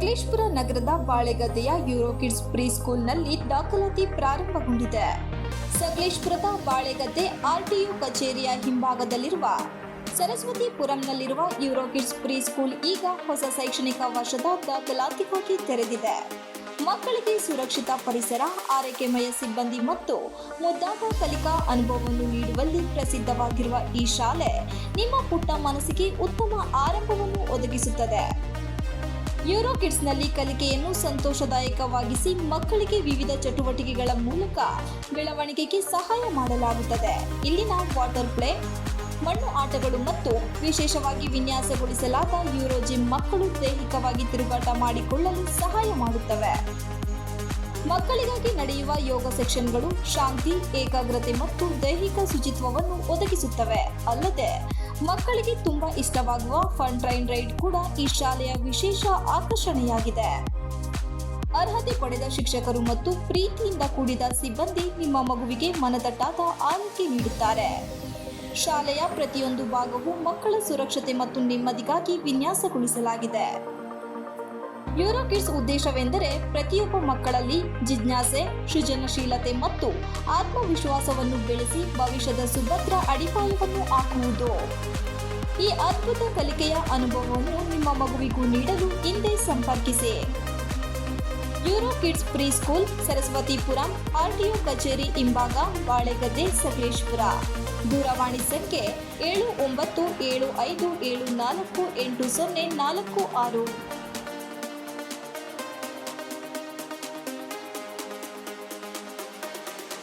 ಸಕಲೇಶ್ಪುರ ನಗರದ ಬಾಳೆಗದ್ದೆಯ euro Kids pre ಸ್ಕೂಲ್ನಲ್ಲಿ ದಾಖಲಾತಿ ಪ್ರಾರಂಭಗೊಂಡಿದೆ. ಸಕಲೇಶ್ಪುರದ ಬಾಳೆಗದ್ದೆ ಆರ್ಟಿಯು ಕಚೇರಿಯ ಹಿಂಭಾಗದಲ್ಲಿರುವ ಸರಸ್ವತಿಪುರಂನಲ್ಲಿರುವ ಯೂರೋ ಕಿಡ್ಸ್ ಪ್ರೀ ಸ್ಕೂಲ್ ಈಗ ಹೊಸ ಶೈಕ್ಷಣಿಕ ವರ್ಷದ ದಾಖಲಾತಿಗಾಗಿ ತೆರೆದಿದೆ. ಮಕ್ಕಳಿಗೆ ಸುರಕ್ಷಿತ ಪರಿಸರ, ಆರೈಕೆಮಯ ಸಿಬ್ಬಂದಿ ಮತ್ತು ಮುದ್ದಾದ ಕಲಿಕಾ ಅನುಭವವನ್ನು ನೀಡುವಲ್ಲಿ ಪ್ರಸಿದ್ಧವಾಗಿರುವ ಈ ಶಾಲೆ ನಿಮ್ಮ ಪುಟ್ಟ ಮನಸ್ಸಿಗೆ ಉತ್ತಮ ಆರಂಭವನ್ನು ಒದಗಿಸುತ್ತದೆ. ಯೂರೋ ಕಿಡ್ಸ್ನಲ್ಲಿ ಕಲಿಕೆಯನ್ನು ಸಂತೋಷದಾಯಕವಾಗಿಸಿ ಮಕ್ಕಳಿಗೆ ವಿವಿಧ ಚಟುವಟಿಕೆಗಳ ಮೂಲಕ ಬೆಳವಣಿಗೆಗೆ ಸಹಾಯ ಮಾಡಲಾಗುತ್ತದೆ. ಇಲ್ಲಿನ ವಾಟರ್ ಪ್ಲೇ, ಮಣ್ಣು ಆಟಗಳು ಮತ್ತು ವಿಶೇಷವಾಗಿ ವಿನ್ಯಾಸಗೊಳಿಸಲಾದ ಯೂರೋ ಜಿಮ್ ಮಕ್ಕಳು ದೈಹಿಕವಾಗಿ ತಿರುಗಾಟ ಮಾಡಿಕೊಳ್ಳಲು ಸಹಾಯ ಮಾಡುತ್ತವೆ. ಮಕ್ಕಳಿಗಾಗಿ ನಡೆಯುವ ಯೋಗ ಸೆಕ್ಷನ್ಗಳು ಶಾಂತಿ, ಏಕಾಗ್ರತೆ ಮತ್ತು ದೈಹಿಕ ಶುಚಿತ್ವವನ್ನು ಒದಗಿಸುತ್ತವೆ. ಅಲ್ಲದೆ ಮಕ್ಕಳಿಗೆ ತುಂಬಾ ಇಷ್ಟವಾಗುವ ಫನ್ ಟ್ರೈನ್ ರೈಡ್ ಕೂಡ ಈ ಶಾಲೆಯ ವಿಶೇಷ ಆಕರ್ಷಣೆಯಾಗಿದೆ. ಅರ್ಹತೆ ಪಡೆದ ಶಿಕ್ಷಕರು ಮತ್ತು ಪ್ರೀತಿಯಿಂದ ಕೂಡಿದ ಸಿಬ್ಬಂದಿ ನಿಮ್ಮ ಮಗುವಿಗೆ ಮನದಟ್ಟಾದ ಆರೈಕೆ ನೀಡುತ್ತಾರೆ. ಶಾಲೆಯ ಪ್ರತಿಯೊಂದು ಭಾಗವು ಮಕ್ಕಳ ಸುರಕ್ಷತೆ ಮತ್ತು ನೆಮ್ಮದಿಗಾಗಿ ವಿನ್ಯಾಸಗೊಳಿಸಲಾಗಿದೆ. ಯೂರೋ ಕಿಡ್ಸ್ ಉದ್ದೇಶವೆಂದರೆ ಪ್ರತಿಯೊಬ್ಬ ಮಕ್ಕಳಲ್ಲಿ ಜಿಜ್ಞಾಸೆ, ಸೃಜನಶೀಲತೆ ಮತ್ತು ಆತ್ಮವಿಶ್ವಾಸವನ್ನು ಬೆಳೆಸಿ ಭವಿಷ್ಯದ ಸುಭದ್ರ ಅಡಿಪಾಯವನ್ನು ಹಾಕುವುದು. ಈ ಅದ್ಭುತ ಕಲಿಕೆಯ ಅನುಭವವನ್ನು ನಿಮ್ಮ ಮಗುವಿಗೂ ನೀಡಲು ಹಿಂದೆ ಸಂಪರ್ಕಿಸಿ. Euro Kids pre school Saraswathipuram, RTO ಕಚೇರಿ ಹಿಂಭಾಗ, ಬಾಳೆಗದ್ದೆ, ಸಕಲೇಶ್ಪುರ. ದೂರವಾಣಿ ಸಂಖ್ಯೆ ಏಳು ಒಂಬತ್ತು ಏಳು ಐದು ಏಳು ನಾಲ್ಕು ಎಂಟು ಸೊನ್ನೆ ನಾಲ್ಕು ಆರು.